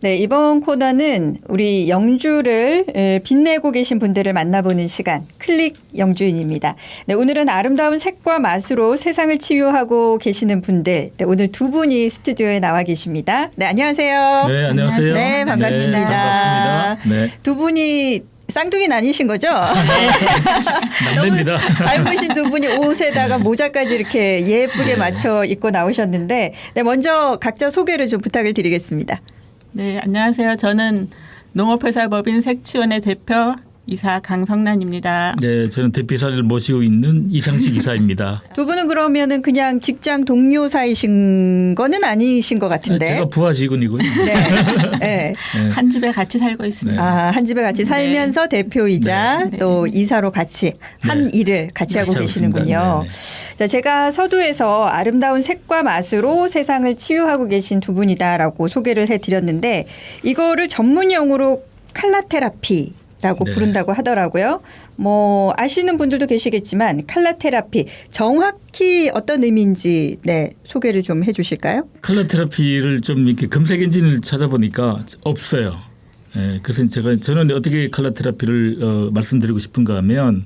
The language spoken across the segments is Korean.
네, 이번 코너는 우리 영주를 에, 빛내고 계신 분들을 만나보는 시간, 클릭 영주인입니다. 네, 오늘은 아름다운 색과 맛으로 세상을 치유하고 계시는 분들, 네, 오늘 두 분이 스튜디오에 나와 계십니다. 네, 안녕하세요. 네, 안녕하세요. 네, 반갑습니다. 네, 반갑습니다. 네, 두 분이 쌍둥이는 아니신 거죠? 남대입니다. 닮으신 두 분이 옷에다가 모자까지 이렇게 예쁘게 네. 맞춰 입고 나오셨는데, 네, 먼저 각자 소개를 좀 부탁을 드리겠습니다. 네, 안녕하세요. 저는 농업회사법인 색치원의 대표 이사 강성란입니다. 네, 저는 대표사를 모시고 있는 이상식 이사입니다. 두 분은 그러면은 그냥 직장 동료 사이신 거는 아니신 것 같은데. 제가 부하 직원이고요. 네. 네. 네. 한 집에 같이 살고 있습니다. 아, 한 집에 같이 살면서 대표이자 네. 또 이사로 같이 한 네. 일을 같이 하고 계시는군요. 자, 제가 서두에서 아름다운 색과 맛으로 세상을 치유하고 계신 두 분이다라고 소개를 해 드렸는데 이거를 전문 용어로 칼라 테라피 라고 네. 부른다고 하더라고요. 뭐 아시는 분들도 계시겠지만 칼라 테라피 정확히 어떤 의미인지 네, 소개를 좀 해 주실까요? 컬러 테라피를 좀 이렇게 검색 엔진을 찾아보니까 없어요. 네, 그래서 제가 저는 어떻게 컬러 테라피를 어, 말씀드리고 싶은가 하면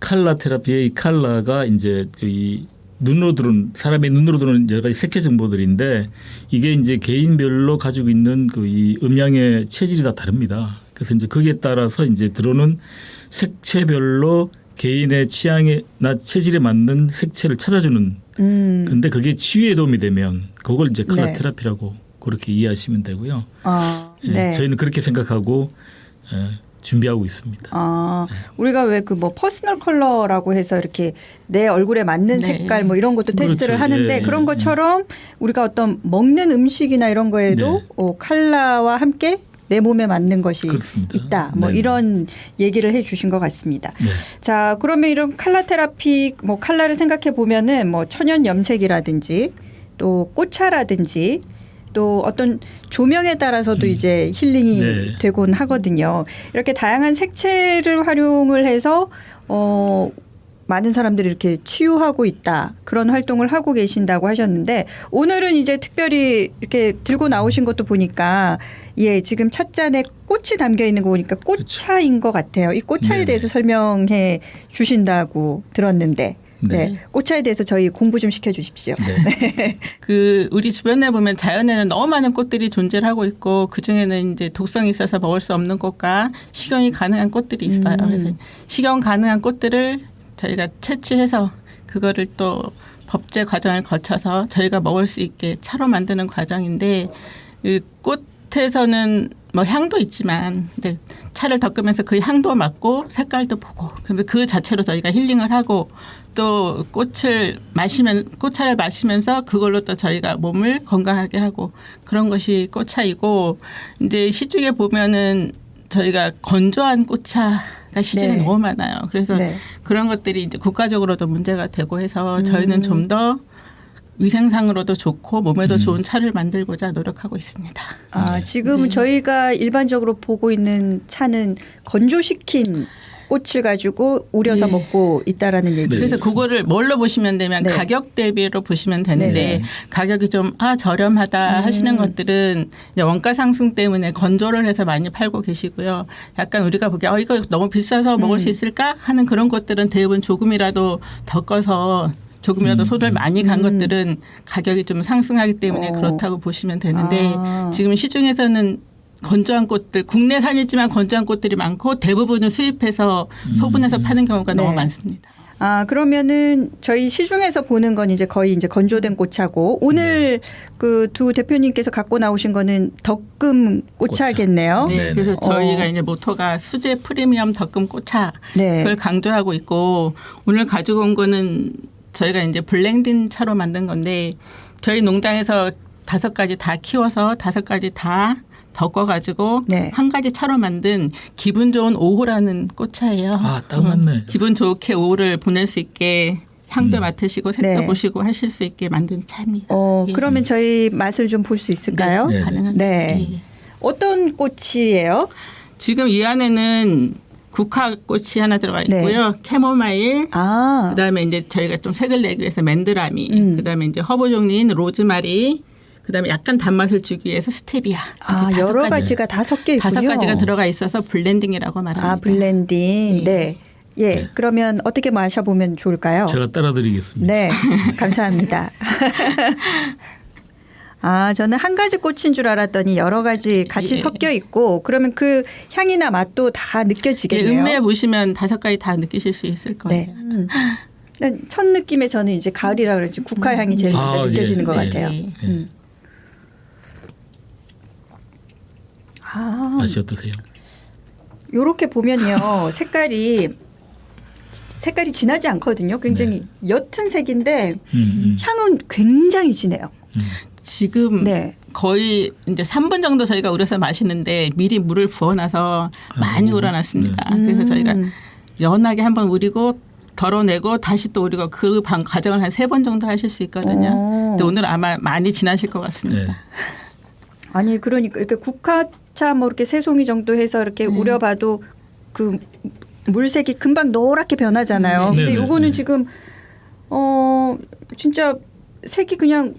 칼라 테라피의 이 칼라가 이제 이 눈으로 들어온 사람의 눈으로 들어오는 여러 가지 색채 정보들인데 이게 이제 개인별로 가지고 있는 그 이 음양의 체질이 다 다릅니다. 그래서 이제 거기에 따라서 이제 들어오는 색채별로 개인의 취향에나 체질에 맞는 색채를 찾아주는 음. 근데 그게 치유에 도움이 되면 그걸 이제 컬러 네. 테라피라고 그렇게 이해하시면 되고요. 아, 예, 네. 저희는 그렇게 생각하고 예, 준비하고 있습니다. 아, 우리가 왜 그 뭐 퍼스널 컬러라고 해서 이렇게 내 얼굴에 맞는 네. 색깔 뭐 이런 것도 테스트를 그렇죠. 하는데 예, 그런 예, 것처럼 우리가 어떤 먹는 음식이나 이런 거에도 네. 어, 칼라와 함께 내 몸에 맞는 것이 그렇습니다. 있다. 뭐 네. 이런 얘기를 해 주신 것 같습니다. 네. 자, 그러면 이런 칼라 테라피 뭐 칼라를 생각해 보면은 뭐 천연 염색이라든지 또 꽃차라든지 또 어떤 조명에 따라서도 이제 힐링이 음. 네. 되곤 하거든요. 이렇게 다양한 색채를 활용을 해서 어 많은 사람들이 이렇게 치유하고 있다. 그런 활동을 하고 계신다고 하셨는데 오늘은 이제 특별히 이렇게 들고 나오신 것도 보니까 예, 지금 찻잔에 꽃이 담겨 있는 거 보니까 꽃차인 것 같아요. 이 꽃차에 네네. 대해서 설명해 주신다고 들었는데 네. 네. 꽃차에 대해서 저희 공부 좀 시켜 주십시오. 네. 그 우리 주변에 보면 자연에는 너무 많은 꽃들이 존재를 하고 있고 그 중에는 이제 독성이 있어서 먹을 수 없는 꽃과 식용이 가능한 꽃들이 있어요. 음. 그래서 식용 가능한 꽃들을 저희가 채취해서 그거를 또 법제 과정을 거쳐서 저희가 먹을 수 있게 차로 만드는 과정인데 이꽃 에서는 뭐 향도 있지만 이제 차를 덮으면서 그 향도 맡고 색깔도 보고 근데 그 자체로 저희가 힐링을 하고 또 꽃을 마시면 꽃차를 마시면서 그걸로 또 저희가 몸을 건강하게 하고 그런 것이 꽃차이고 이제 시중에 보면은 저희가 건조한 꽃차 가 시중에 네. 너무 많아요. 그래서 네. 그런 것들이 이제 국가적으로도 문제가 되고 해서 음. 저희는 좀더 위생상으로도 좋고 몸에도 음. 좋은 차를 만들고자 노력하고 있습니다. 아, 네. 지금 네. 저희가 일반적으로 보고 있는 차는 건조시킨 꽃을 가지고 우려서 네. 먹고 있다라는 얘기. 네. 그래서 그거를 뭘로 보시면 되면 네. 가격 대비로 보시면 되는데 네네. 가격이 좀 아 저렴하다 음. 하시는 것들은 이제 원가 상승 때문에 건조를 해서 많이 팔고 계시고요. 약간 우리가 보기에 어 이거 너무 비싸서 먹을 음. 수 있을까 하는 그런 것들은 대부분 조금이라도 덮어서 조금이라도 음. 손을 많이 간 음. 것들은 가격이 좀 상승하기 때문에 어. 그렇다고 보시면 되는데 아. 지금 시중에서는 건조한 꽃들 국내산이지만 건조한 꽃들이 많고 대부분은 수입해서 소분해서 파는 경우가 네. 너무 많습니다. 아, 그러면은 저희 시중에서 보는 건 이제 거의 이제 건조된 꽃차고 오늘 그 두 대표님께서 갖고 나오신 거는 덕금 꽃차겠네요. 네, 네네. 그래서 어. 저희가 이제 모토가 수제 프리미엄 덕금 꽃차 네. 그걸 강조하고 있고 오늘 가지고 온 거는 저희가 이제 블렌딩 차로 만든 건데 저희 농장에서 다섯 가지 다 키워서 다섯 가지 다 덮어가지고 네. 한 가지 차로 만든 기분 좋은 오호라는 꽃차예요. 아, 딱 맞네. 기분 좋게 오후를 보낼 수 있게 향도 음. 맡으시고 색도 네. 보시고 하실 수 있게 만든 차입니다. 어, 예. 그러면 저희 맛을 좀 볼 수 있을까요? 네. 가능한. 네. 예. 어떤 꽃이에요? 지금 이 안에는 국화꽃이 하나 들어가 네. 있고요. 캐모마일, 아, 그다음에 이제 저희가 좀 색을 내기 위해서 맨드라미, 음. 그다음에 이제 허브 종류인 로즈마리, 그다음에 약간 단맛을 주기 위해서 스테비아. 아, 다섯 여러 가지, 가지가 다 섞여 있군요. 다섯 가지가 들어가 있어서 블렌딩이라고 말합니다. 아, 블렌딩. 네. 네. 예. 그러면 어떻게 마셔보면 좋을까요? 제가 따라드리겠습니다. 네. 감사합니다. 아, 저는 한 가지 꽃인 줄 알았더니 여러 가지 같이 예. 섞여 있고 그러면 그 향이나 맛도 다 예, 느껴지겠네요. 음미해 보시면 다섯 가지 다 느끼실 수 있을 거예요. 네. 음. 첫 느낌에 저는 이제 가을이라 그러지 국화 향이 제일 먼저 아, 예. 느껴지는 것 네. 같아요. 네. 음. 아, 맛이 어떠세요? 요렇게 보면요. 색깔이 색깔이 진하지 않거든요. 굉장히 옅은 색인데 음, 음. 향은 굉장히 진해요. 지금 네. 거의 이제 3분 정도 저희가 우려서 마시는데 미리 물을 부어놔서 많이 아, 우려놨습니다. 네. 그래서 음. 저희가 연하게 한번 우리고 덜어내고 다시 또 우리고 그방 과정을 한 세 번 정도 하실 수 있거든요. 오. 근데 오늘 아마 많이 지나실 것 같습니다. 네. 아니 그러니까 이렇게 국화차 뭐 이렇게 세 송이 정도 해서 이렇게 음. 우려봐도 그 물색이 금방 노랗게 변하잖아요. 네. 근데 네네. 요거는 네. 지금 어 진짜 색이 그냥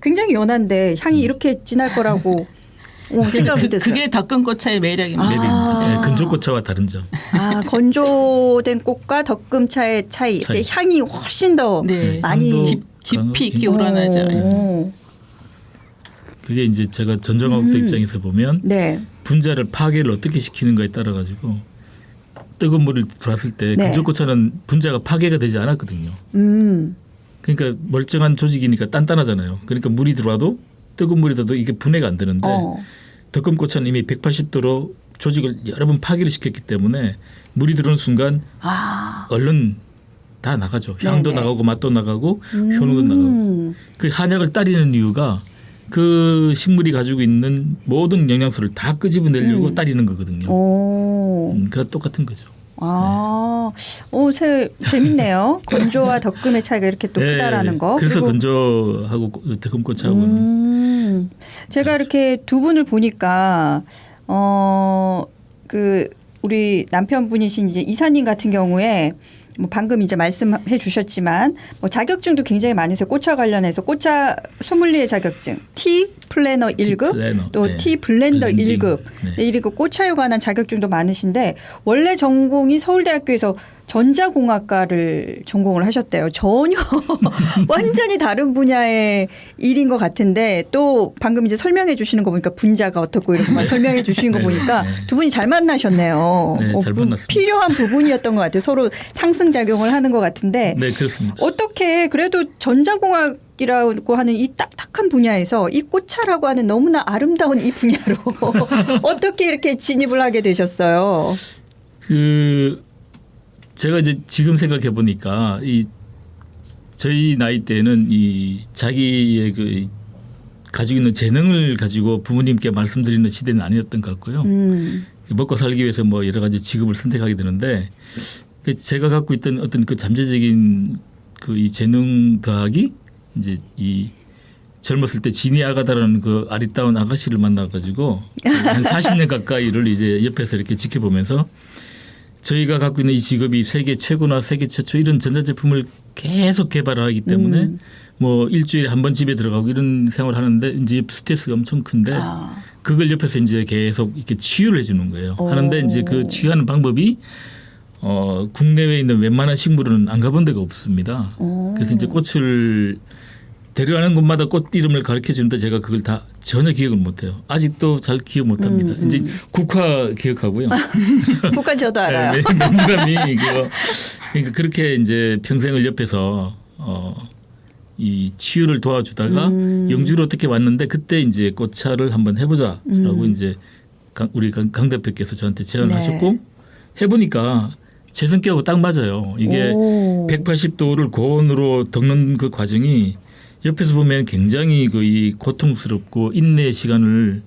굉장히 연한데 향이 이렇게 진할 거라고 어, 그래서 생각 그, 못했어요. 그게 덕금꽃차의 매력입니다. 아. 예, 근조꽃차와 다른 점. 아 건조된 꽃과 덕금차의 차이. 근데 차이. 향이 훨씬 더 네. 많이 향도 깊이 있게 강하고, 우러나죠. 오. 그게 이제 제가 전정학도 음. 입장에서 보면 네. 분자를 파괴를 어떻게 시키는가에 따라 가지고 뜨거운 물을 들어왔을 때 네. 근조꽃차는 분자가 파괴가 되지 않았거든요. 음. 그러니까 멀쩡한 조직이니까 단단하잖아요. 그러니까 물이 들어와도 뜨거운 물이 들어도 이게 분해가 안 되는데 어. 덕금꽃차는 이미 180도로 조직을 여러 번 파괴를 시켰기 때문에 물이 들어오는 순간 아. 얼른 다 나가죠. 향도 네네. 나가고 맛도 나가고 효능도 나가고. 음. 그 한약을 따리는 이유가 그 식물이 가지고 있는 모든 영양소를 다 끄집어내려고 음. 따리는 거거든요. 오. 음, 그가 똑같은 거죠. 아, 오, 새, 재밌네요. 건조와 덕금의 차이가 이렇게 또 예, 크다라는 거. 그래서 건조하고 덕금꽃하고는 음, 제가 이렇게 두 분을 보니까 어, 그 우리 남편분이신 이제 이사님 같은 경우에 뭐 방금 이제 말씀해 주셨지만 뭐 자격증도 굉장히 많으세요. 꽃차 관련해서 꽃차 소믈리에 자격증, 티 플래너 1급, 플래너, 또 네. 티 블렌더. 1급. 네. 네. 그리고 꽃차에 관한 자격증도 많으신데 원래 전공이 서울대학교에서 전자공학과를 전공을 하셨대요. 전혀 완전히 다른 분야의 일인 것 같은데 또 방금 이제 설명해 주시는 거 보니까 분자가 어떻고 이렇게 막 설명해 주시는 거 네, 보니까 네. 두 분이 잘 만나셨네요. 네, 잘그 만났습니다. 필요한 부분이었던 것 같아요. 서로 상승 작용을 하는 것 같은데 네 그렇습니다. 어떻게 그래도 전자공학 이라고 하는 이 딱딱한 분야에서 이 꽃차라고 하는 너무나 아름다운 이 분야로 어떻게 이렇게 진입을 하게 되셨어요? 그 제가 이제 지금 생각해 보니까 이 저희 나이 때는 이 자기의 그 가지고 있는 재능을 가지고 부모님께 말씀드리는 시대는 아니었던 것 같고요. 음. 먹고 살기 위해서 뭐 여러 가지 직업을 선택하게 되는데 그 제가 갖고 있던 어떤 그 잠재적인 그 이 재능 더하기 이제 이 젊었을 때 지니 아가다라는 그 아리따운 아가씨를 만나가지고 한 40년 가까이를 이제 옆에서 이렇게 지켜보면서 저희가 갖고 있는 이 직업이 세계 최고나 세계 최초 이런 전자제품을 계속 개발하기 때문에 음. 뭐 일주일에 한 번 집에 들어가고 이런 생활을 하는데 이제 스트레스가 엄청 큰데 아. 그걸 옆에서 이제 계속 이렇게 치유를 해주는 거예요. 오. 하는데 이제 그 치유하는 방법이 어 국내외에 있는 웬만한 식물은 안 가본 데가 없습니다. 오. 그래서 이제 꽃을 데려가는 곳마다 꽃 이름을 가르쳐 주는데 제가 그걸 다 전혀 기억을 못해요. 아직도 잘 기억 못합니다. 음, 음. 이제 국화 기억하고요. 국가 저도 알아요. 네, 명감이 이거 그러니까 그렇게 이제 평생을 옆에서 어. 이 치유를 도와주다가 음. 영주로 어떻게 왔는데 그때 이제 꽃차를 한번 해보자라고 음. 이제 강- 우리 강, 강 대표께서 저한테 네. 제안하셨고 해보니까 제 성격하고 딱 맞아요. 이게 오. 180도를 고온으로 덮는 그 과정이 옆에서 보면 굉장히 그이 고통스럽고 인내의 시간을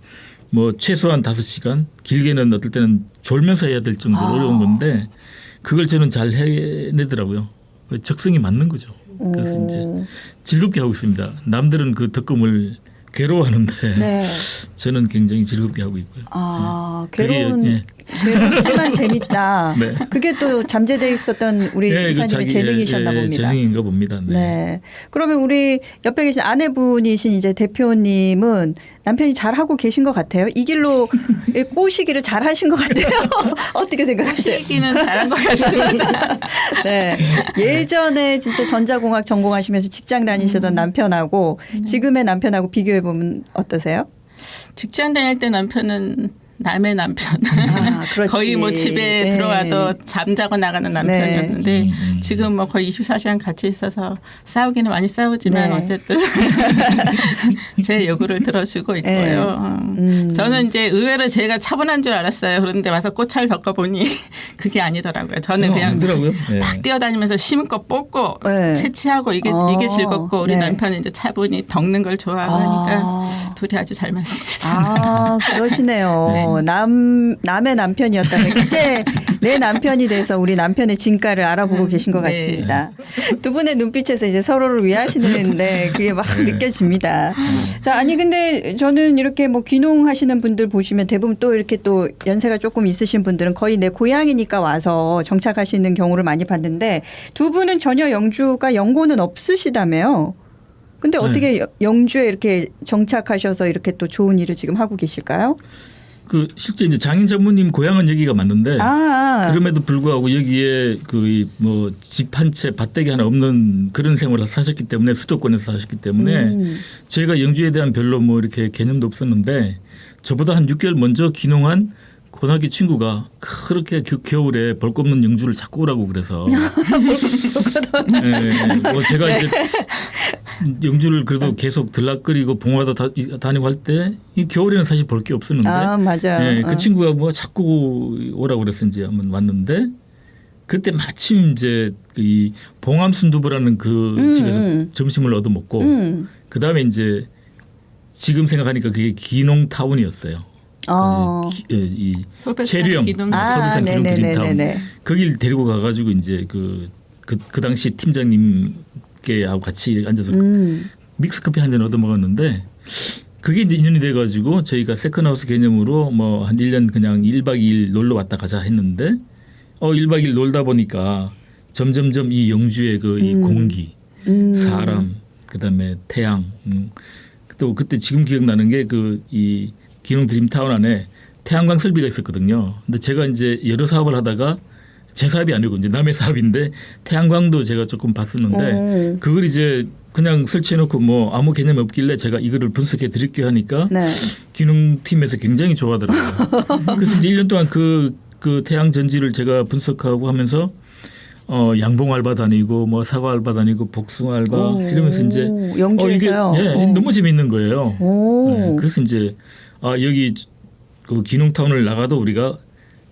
뭐 최소한 다섯 시간 길게는 어떨 때는 졸면서 해야 될 정도로 아. 어려운 건데 그걸 저는 잘 해내더라고요. 그 적성이 맞는 거죠. 그래서 오. 이제 즐겁게 하고 있습니다. 남들은 그 덕금을 괴로워하는데 네. 저는 굉장히 즐겁게 하고 있고요. 아, 그게, 괴로운 예. 괴롭지만 재밌다. 네. 그게 또 잠재돼 있었던 우리 예, 그 이사님의 자기- 재능이셨나 예, 예, 봅니다. 재능인가 봅니다. 네. 네. 그러면 우리 옆에 계신 아내분이신 이제 대표님은 남편이 잘 하고 계신 것 같아요. 이 길로 꼬시기를 잘 하신 것 같아요. 어떻게 생각하세요? 얘기는 잘한 것 같습니다. 네. 예전에 진짜 전자공학 전공하시면서 직장 다니시던 남편하고 지금의 남편하고 비교해 보면 어떠세요? 직장 다닐 때 남편은 남의 남편. 아, 그렇지. 거의 뭐 집에 네. 들어와도 잠자고 나가는 남편이었는데 음, 음. 지금 뭐 거의 24시간 같이 있어서 싸우기는 많이 싸우지만 네. 어쨌든 제 요구를 들어주고 있고요. 네. 어. 음. 저는 이제 의외로 제가 차분한 줄 알았어요. 그런데 와서 꽃차를 덮어보니 그게 아니더라고요. 저는 어, 그냥 아니더라고요. 네. 막 뛰어다니면서 심고 뽑고 네. 채취하고 이게 어, 이게 즐겁고 우리 네. 남편은 이제 차분히 덕는 걸 좋아하고 아. 하니까 둘이 아주 잘 맞습니다. 아, 그러시네요. 네. 남, 남의 남편이었다면 이제 내 남편이 돼서 우리 남편의 진가를 알아보고 계신 것 네. 같습니다. 두 분의 눈빛에서 이제 서로를 위하시는데 그게 막 네. 느껴집니다. 자, 아니, 근데 저는 이렇게 뭐 귀농하시는 분들 보시면 대부분 또 이렇게 또 연세가 조금 있으신 분들은 거의 내 고향이니까 와서 정착하시는 경우를 많이 봤는데 두 분은 전혀 영주가 연고는 없으시다며요. 근데 네. 어떻게 여- 영주에 이렇게 정착하셔서 이렇게 또 좋은 일을 지금 하고 계실까요? 그 실제 이제 장인 전무님 고향은 여기가 맞는데 아, 그럼에도 불구하고 여기에 그 뭐 집 한 채 밭대기 하나 없는 그런 생활을 사셨기 때문에 수도권에서 사셨기 때문에 음. 제가 영주에 대한 별로 뭐 이렇게 개념도 없었는데 저보다 한 6개월 먼저 귀농한 고등학교 친구가 그렇게 겨, 겨울에 벌 꼽는 영주를 자꾸 오라고 그래서 예, 뭐 제가 이제 영주를 그래도 계속 들락거리고 봉화도 다, 다니고 할 때 이 겨울에는 사실 볼 게 없었는데 아. 예, 그 어. 친구가 뭐 자꾸 오라고 그래서 이제 한번 왔는데 그때 마침 이제 이 봉암 순두부라는 그 음, 집에서 음. 점심을 얻어 먹고 음. 그 다음에 이제 지금 생각하니까 그게 기농 타운이었어요. 어. 기- 예, 이 소백산 체류형 기둥. 아, 아, 서비스 기둥 드림타운. 거길 데리고 가가지고 이제 그, 그, 그 당시 팀장님께 하고 같이 앉아서 음. 믹스 커피 한 잔 얻어 먹었는데 그게 이제 인연이 돼 가지고 저희가 세컨하우스 개념으로 뭐 한 1년 그냥 1박 2일 놀러 왔다 가자 했는데 어 1박 2일 놀다 보니까 점점점 이 영주의 그이 음. 공기, 음. 사람, 그다음에 태양 음. 또 그때 지금 기억나는 게 그 이 기농 드림타운 안에 태양광 설비가 있었거든요. 근데 제가 이제 여러 사업을 하다가 제 사업이 아니고 이제 남의 사업인데 태양광도 제가 조금 봤었는데 오. 그걸 이제 그냥 설치해놓고 뭐 아무 개념 없길래 제가 이거를 분석해 드릴게요 하니까 네. 기능팀에서 굉장히 좋아하더라고요. 그래서 이제 1년 동안 그, 그 태양 전지를 제가 분석하고 하면서 어, 양봉 알바 다니고 뭐 사과 알바 다니고 복숭아 알바 오. 이러면서 이제 영주에서요. 어, 이게 예, 어. 너무 재밌는 거예요. 오. 네, 그래서 이제 아, 여기 그 기농타운을 나가도 우리가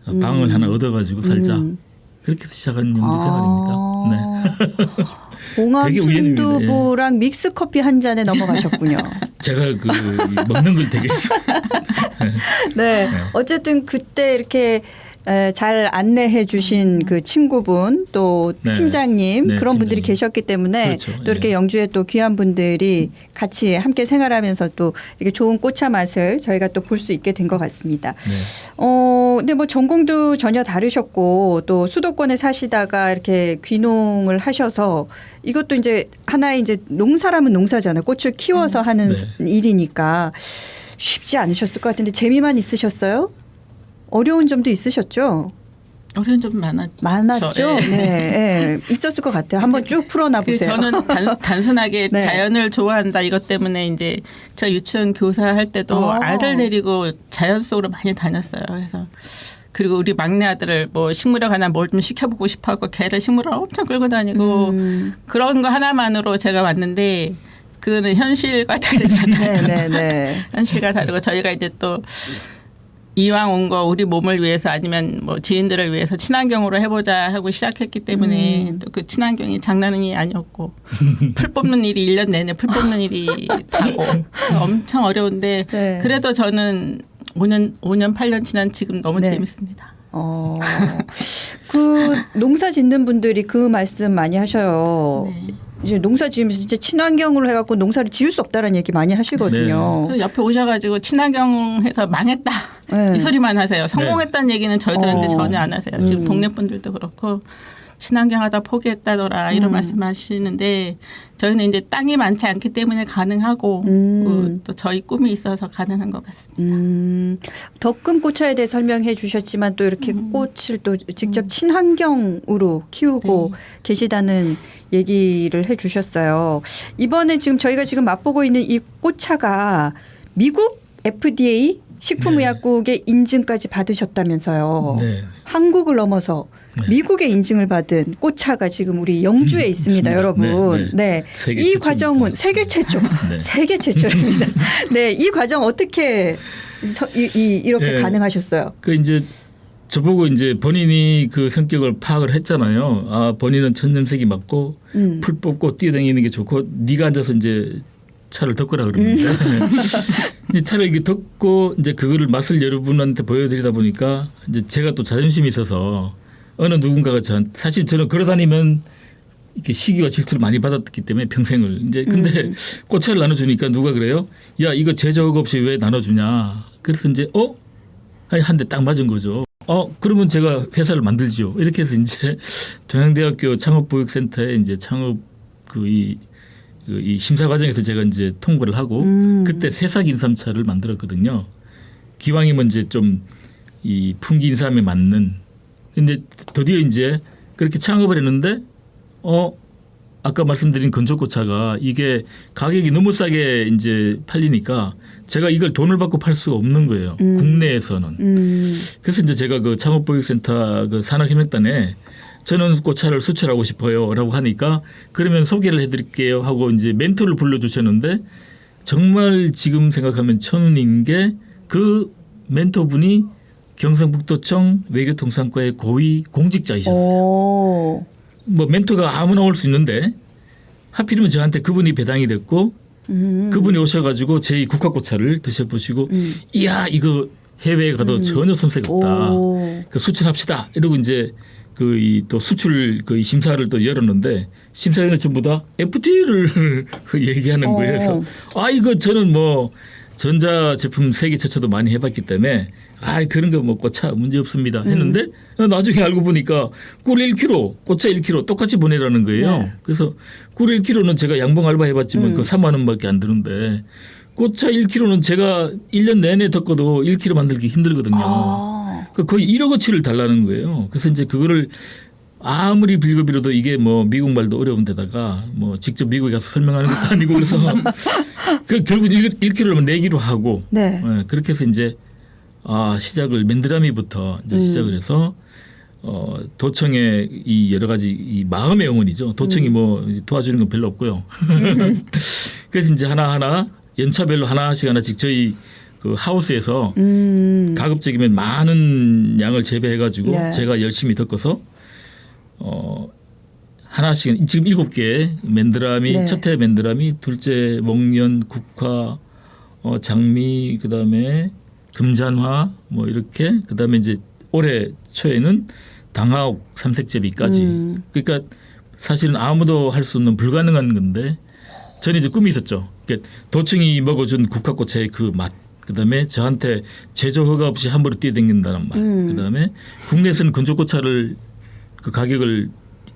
방을 음. 하나 얻어가지고 살자. 음. 그렇게 해서 시작한 영주 생활입니다. 네. 네. 봉암. 순두부랑 믹스 커피 한 잔에 넘어가셨군요. 제가 그 먹는 걸 되게 네. 어쨌든 그때 이렇게 에, 잘 안내해 주신 그 친구분 또 네. 팀장님 네, 그런 분들이 팀장님. 계셨기 때문에 그렇죠. 또 이렇게 예. 영주에 또 귀한 분들이 같이 함께 생활하면서 또 이렇게 좋은 꽃차 맛을 저희가 또 볼 수 있게 된 것 같습니다. 네. 어, 근데 뭐 전공도 전혀 다르셨고 또 수도권에 사시다가 이렇게 귀농을 하셔서 이것도 이제 하나의 이제 농사라면 농사잖아요. 꽃을 키워서 하는 네. 일이니까 쉽지 않으셨을 것 같은데 재미만 있으셨어요? 어려운 점도 있으셨죠? 어려운 점 많았죠. 많았죠. 예. 네, 네. 있었을 것 같아요. 한번 쭉 풀어놔 그 보세요. 저는 단, 단순하게 네. 자연을 좋아한다 이것 때문에 이제 저 유치원 교사할 때도 어. 아들 데리고 자연 속으로 많이 다녔어요. 그래서 그리고 우리 막내 아들을 뭐 식물에 관한 뭘 좀 시켜보고 싶어하고 개를 식물을 엄청 끌고 다니고 음, 그런 거 하나만으로 제가 왔는데 그거는 현실과 다르잖아요. 네, 네, 네. 현실과 다르고 저희가 이제 또 이왕 온 거 우리 몸을 위해서 아니면 뭐 지인들을 위해서 친환경으로 해보자 하고 시작했기 때문에 음. 또그 친환경이 장난이 아니었고 풀 뽑는 일이 일년 내내 풀 뽑는 일이 다고 엄청 어려운데 네. 그래도 저는 5년 5년 8년 지난 지금 너무 네. 재밌습니다. 어, 그 농사 짓는 분들이 그 말씀 많이 하셔요. 네. 이제 농사 지으면서 진짜 친환경으로 해갖고 농사를 지을 수 없다라는 얘기 많이 하시거든요. 그래서 옆에 오셔가지고 친환경 해서 망했다 네. 이 소리만 하세요. 성공했다는 얘기는 저희들한테 어. 전혀 안 하세요. 지금 음. 동네 분들도 그렇고 친환경 하다 포기했다더라 이런 음. 말씀 하시는데 저희는 이제 땅이 많지 않기 때문에 가능하고 음. 그, 또 저희 꿈이 있어서 가능한 것 같습니다. 음, 덕금 꽃차에 대해 설명해 주셨지만 또 이렇게 음. 꽃을 또 직접 친환경으로 키우고 네. 계시다는 얘기를 해 주셨어요. 이번에 지금 저희가 지금 맛보고 있는 이 꽃차가 미국 FDA 식품의약국의 인증까지 받으셨다면서요. 네. 한국을 넘어서 네. 미국의 인증을 받은 꽃차가 지금 우리 영주에 음, 있습니다, 있습니다. 여러분. 네, 네. 네. 이 최초입니다. 과정은 세계 최초. 네. 세계 최초입니다. 네, 이 과정 어떻게 서, 이, 이, 이렇게 네. 가능하셨어요? 그 이제 저보고 이제 본인이 그 성격을 파악을 했잖아요. 아 본인은 천년색이 맞고 음. 풀 뽑고 뛰어다니는 게 좋고 네가 앉아서 이제 차를 덮거라 그러는데 이제 차를 이렇게 덮고 이제 그거를 맛을 여러분한테 보여드리다 보니까 이제 제가 또 자존심이 있어서 어느 누군가가 전 사실 저는 걸어다니면 이렇게 시기와 질투를 많이 받았기 때문에 평생을 이제 근데 꽃차를 나눠주니까 누가 그래요? 야 이거 제적 없이 왜 나눠주냐? 그래서 이제 어? 한 대 딱 맞은 거죠. 어 그러면 제가 회사를 만들지요. 이렇게 해서 이제 동양대학교 창업보육센터에 이제 창업 그이 그 이 심사 과정에서 제가 이제 통과를 하고 음. 그때 새싹 인삼차를 만들었거든요. 기왕이면 이제 좀 이 풍기 인삼에 맞는 근데 드디어 이제 그렇게 창업을 했는데 어 아까 말씀드린 건조꽃차가 이게 가격이 너무 싸게 이제 팔리니까 제가 이걸 돈을 받고 팔 수가 없는 거예요. 음. 국내에서는. 음. 그래서 이제 제가 그 창업보육센터 그 산학협력단에 저는 꽃차를 수출하고 싶어요라고 하니까 그러면 소개를 해드릴게요 하고 이제 멘토를 불러주셨는데 정말 지금 생각하면 천운인 게 그 멘토분이 경상북도청 외교통상과의 고위 공직자이셨어요. 오. 뭐 멘토가 아무나 올 수 있는데 하필이면 저한테 그분이 배당이 됐고 음. 그분이 오셔가지고 제이 국화꽃차를 드셔보시고 음. 이야 이거 해외에 가도 전혀 손색 없다. 오. 그 수출합시다. 이러고 이제 그 이 또 수출 그 심사를 또 열었는데 심사위원 전부 다 FTA를 얘기하는 거예요. 그래서 아 이거 저는 뭐 전자 제품 세계 최초도 많이 해봤기 때문에 아 그런 거 뭐 꽃차 문제 없습니다 했는데 나중에 알고 보니까 꿀 1kg, 꽃차 1kg 똑같이 보내라는 거예요. 네. 그래서 꿀 1kg는 제가 양봉 알바 해봤지만 그 3만 원밖에 안 드는데 꽃차 1kg는 제가 1년 내내 덮고도 1kg 만들기 힘들거든요. 아. 그 거의 1억어치를 달라는 거예요. 그래서 이제 그거를 아무리 빌고빌어도 이게 뭐 미국 말도 어려운 데다가 뭐 직접 미국에 가서 설명하는 것도 아니고 그래서 그 결국 1, 1kg를 내기로 하고 네. 예, 그렇게 해서 이제 아 시작을 맨드라미부터 이제 음. 시작을 해서 어 도청의 이 여러 가지 이 마음의 영혼이죠. 도청이 음. 뭐 도와주는 건 별로 없고요. 그래서 이제 하나 하나 연차별로 하나씩 하나씩 저희 그 하우스에서 음. 가급적이면 많은 양을 재배해 가지고 네. 제가 열심히 덮어서 어 하나씩 지금 일곱 개 맨드라미 네. 첫해 맨드라미 둘째 목련 국화 어 장미 그다음에 금잔화 뭐 이렇게 그다음에 이제 올해 초에는 당하옥 삼색제비까지 음. 그러니까 사실은 아무도 할 수 없는 불가능한 건데 저는 이제 꿈이 있었죠. 그러니까 도청이 먹어준 국화꽃의 그 맛. 그다음에 저한테 제조 허가 없이 함부로 뛰어댕긴다는 말. 음. 그다음에 국내에서는 건조꽃차를 그 가격을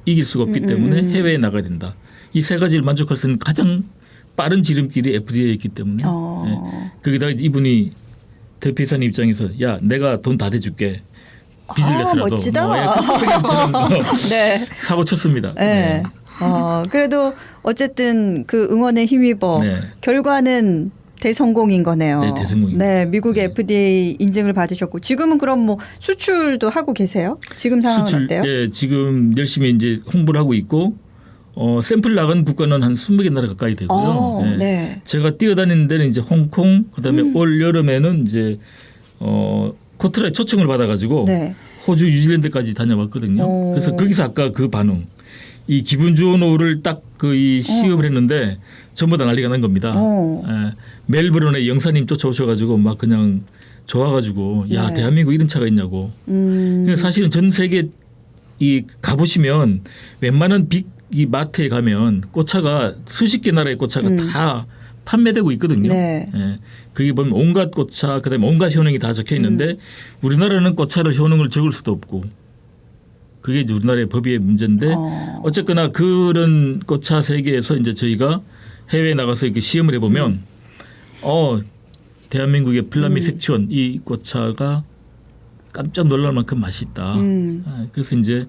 이길 수가 없기 음, 때문에 음, 음. 해외에 나가야 된다. 이 세 가지를 만족할 수 있는 가장 빠른 지름길이 FDA였기 때문에 어. 예. 거기다가 이분이 대표이사님 입장에서 야 내가 돈 다 대줄게 빚을 아, 내서라도 멋지다. 뭐, 예, 뭐 네. 사고 쳤습니다. 네. 어, 그래도 어쨌든 그 응원에 힘입어 네. 결과는 대성공인 거네요. 네, 대성공입니다. 네, 미국의 네. FDA 인증을 받으셨고 지금은 그럼 뭐 수출도 하고 계세요? 지금 상황은 수출, 어때요? 예, 지금 열심히 이제 홍보를 하고 있고 어, 샘플 나간 국가는 한 20개 나라 가까이 되고요. 어, 예. 네. 제가 뛰어다니는 데는 이제 홍콩, 그다음에 음. 올 여름에는 이제 어, 코트라에 초청을 받아 가지고 네. 호주, 뉴질랜드까지 다녀왔거든요. 오. 그래서 거기서 아까 그 반응, 이 기분 좋은 오를 딱 그 이 시음을 했는데 전부 다 난리가 난 겁니다. 어. 예, 멜버른에 영사님 쫓아오셔가지고 막 그냥 좋아가지고 야 네. 대한민국 이런 차가 있냐고. 음. 그러니까 사실은 전 세계 이 가보시면 웬만한 빅 이 마트에 가면 꽃차가 수십 개 나라의 꽃차가 음. 다 판매되고 있거든요. 네. 예. 거기 보면 온갖 꽃차 그다음에 온갖 효능이 다 적혀 있는데 음. 우리나라는 꽃차를 효능을 적을 수도 없고 그게 이제 우리나라의 법의 문제인데 어. 어쨌거나 그런 꽃차 세계에서 이제 저희가 해외에 나가서 이렇게 시험을 해보면 음. 어 대한민국의 플라미 색치원 이 꽃차가 깜짝 놀랄 만큼 맛이 있다. 음. 아, 그래서 이제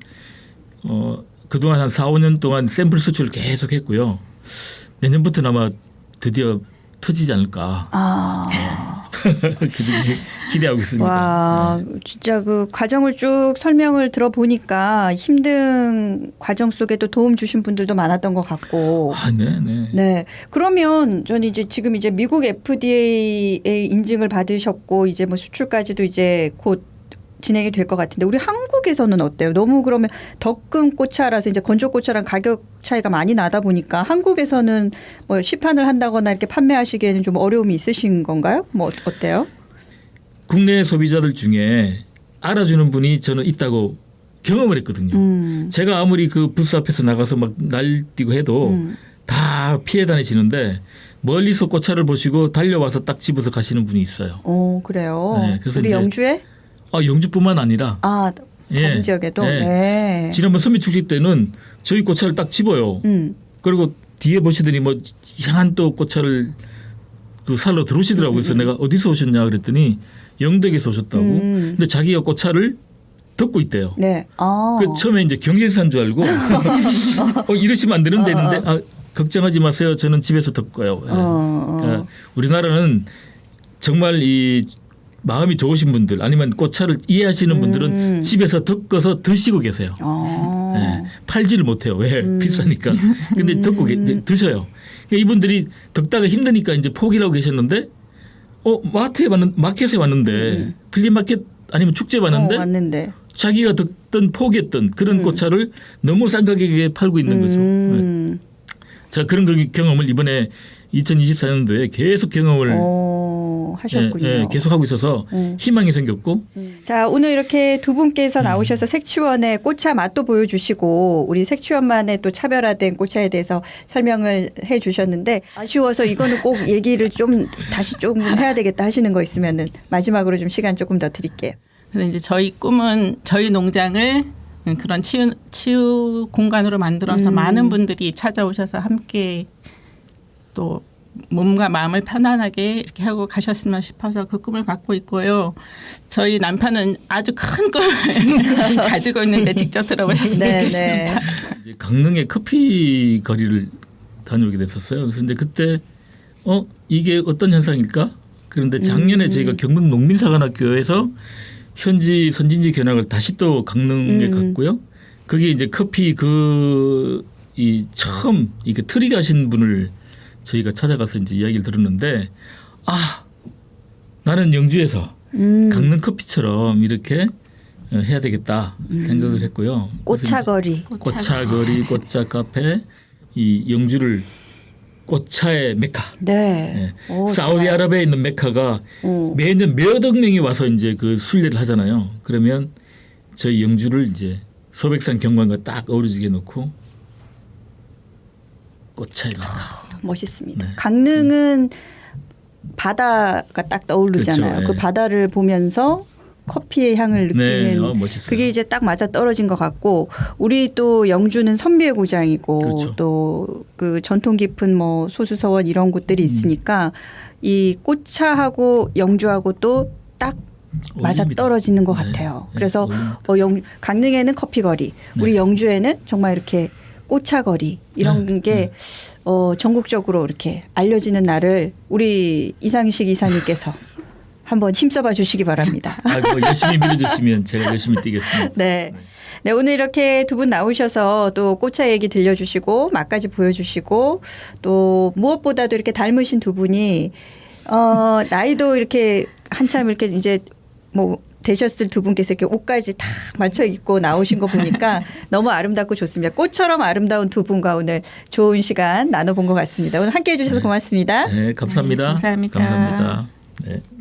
어 그동안 한 4, 5년 동안 샘플 수출을 계속 했고요. 내년부터는 아마 드디어 터지지 않을까. 아. 그 중에 기대하고 있습니다. 와, 네. 진짜 그 과정을 쭉 설명을 들어보니까 힘든 과정 속에도 도움 주신 분들도 많았던 것 같고. 아, 네, 네. 네. 그러면 저는 이제 지금 이제 미국 FDA의 인증을 받으셨고 이제 뭐 수출까지도 이제 곧 진행이 될 것 같은데 우리 한국에서는 어때요? 너무 그러면 덕금 꽃차라서 이제 건조 꽃차랑 가격 차이가 많이 나다 보니까 한국에서는 뭐 시판을 한다거나 이렇게 판매하시기에는 좀 어려움이 있으신 건가요? 뭐 어때요? 국내 소비자들 중에 알아주는 분이 저는 있다고 경험을 했거든요. 음. 제가 아무리 그 부스 앞에서 나가서 막 날뛰고 해도 음. 다 피해 다니시는데 멀리서 꽃차를 보시고 달려와서 딱 집어서 가시는 분이 있어요. 오, 그래요. 네, 그래서 우리 영주에? 아, 영주뿐만 아니라 아, 다른 예, 지역에도? 예. 네. 지난번 선미 축제 때는 저희 꽃차를 딱 집어요. 음. 그리고 뒤에 보시더니 뭐 이상한 또 꽃차를 그 살러 들어오시더라고요. 그래서 내가 어디서 오셨냐 그랬더니 영덕에서 오셨다고. 음. 근데 자기가 꽃차를 덮고 있대요. 네. 아. 그 처음에 이제 경쟁사인 줄 알고 어, 이러시면 안 되는데 했는데 아, 걱정하지 마세요. 저는 집에서 덮고요. 예. 어, 어. 그러니까 우리나라는 정말 이 마음이 좋으신 분들 아니면 꽃차를 이해하시는 분들은 음. 집에서 덮어서 드시고 계세요. 어. 예, 팔지를 못해요. 왜 음. 비싸니까. 근데 덮고 계, 드셔요. 그러니까 이분들이 덮다가 힘드니까 이제 포기를 하고 계셨는데 어 마트에 왔는 마켓에 왔는데 플리마켓 아니면 축제 에 왔는데 음. 어, 왔는데. 자기가 덮던 포기했던 그런 꽃차를 너무 싼 가격에 팔고 있는 거죠. 네. 음. 자 그런 그 경험을 이번에 2024년도에 계속 경험을 어, 하셨군요. 예, 예, 계속 하고 있어서 음. 희망이 생겼고 자, 오늘 이렇게 두 분께서 음. 나오셔서 색치원의 꽃차 맛도 보여주시고 우리 색치원만의 또 차별화된 꽃차에 대해서 설명을 해 주셨는데 아쉬워서 이거는 꼭 얘기를 좀 다시 조금 해야 되겠다 하시는 거 있으면은 마지막으로 좀 시간 조금 더 드릴게요. 그래서 이제 저희 꿈은 저희 농장을 그런 치유, 치유 공간으로 만들어서 음. 많은 분들이 찾아오셔서 함께 또 몸과 마음을 편안하게 이렇게 하고 가셨으면 싶어서 그 꿈을 갖고 있고요. 저희 남편은 아주 큰 꿈을 가지고 있는데 직접 들어보셨으면 네, 좋겠습니다. 이제 강릉에 커피 거리를 다녀오게 됐었어요. 그런데 그때 어 이게 어떤 현상일까? 그런데 작년에 저희가 경북 농민사관학교에서 현지 선진지 견학을 다시 또 강릉에 음. 갔고요. 거기 이제 커피 그 이 처음 이게 트리 가신 분을 저희가 찾아가서 이제 이야기를 들었는데 아 나는 영주에서 음. 강릉 커피처럼 이렇게 어, 해야 되겠다 생각을 했고요. 꽃차거리. 꽃차거리, 꽃차 카페, 이 영주를 꽃차의 메카. 네. 예. 오, 사우디아라비아에 있는 메카가 오. 매년 몇억 명이 와서 이제 그 순례를 하잖아요. 그러면 저희 영주를 이제 소백산 경관과 딱 어우러지게 놓고 꽃차의 메카. 멋있습니다. 네. 강릉은 바다가 딱 떠오르잖아요. 그렇죠. 그 예. 바다를 보면서 커피의 향을 느끼는 네, 어. 그게 이제 딱 맞아 떨어진 것 같고 우리 또 영주는 선비의 고장이고 그렇죠. 또그 전통 깊은 뭐 소수서원 이런 곳들이 음. 있으니까 이 꽃차하고 영주하고 또 딱 맞아. 떨어지는 것 네, 같아요. 네, 그래서. 어, 영, 강릉에는 커피 거리, 우리 네. 영주에는 정말 이렇게 꽃차 거리 이런 네, 게 네. 어, 전국적으로 이렇게 알려지는 날을 우리 이상식 이사님께서 한번 힘써봐 주시기 바랍니다. 아, 뭐 열심히 밀어주시면 제가 열심히 뛰겠습니다. 네. 네, 오늘 이렇게 두 분 나오셔서 또 꽃차 얘기 들려주시고 맛까지 보여주시고 또 무엇보다도 이렇게 닮으신 두 분이 어, 나이도 이렇게 한참 이렇게 이제 뭐 되셨을 두 분께서 이렇게 옷까지 다 맞춰 입고 나오신 거 보니까 너무 아름답고 좋습니다. 꽃처럼 아름다운 두 분과 오늘 좋은 시간 나눠본 것 같습니다. 오늘 함께 해주셔서 고맙습니다. 네, 감사합니다. 네, 감사합니다. 감사합니다. 네.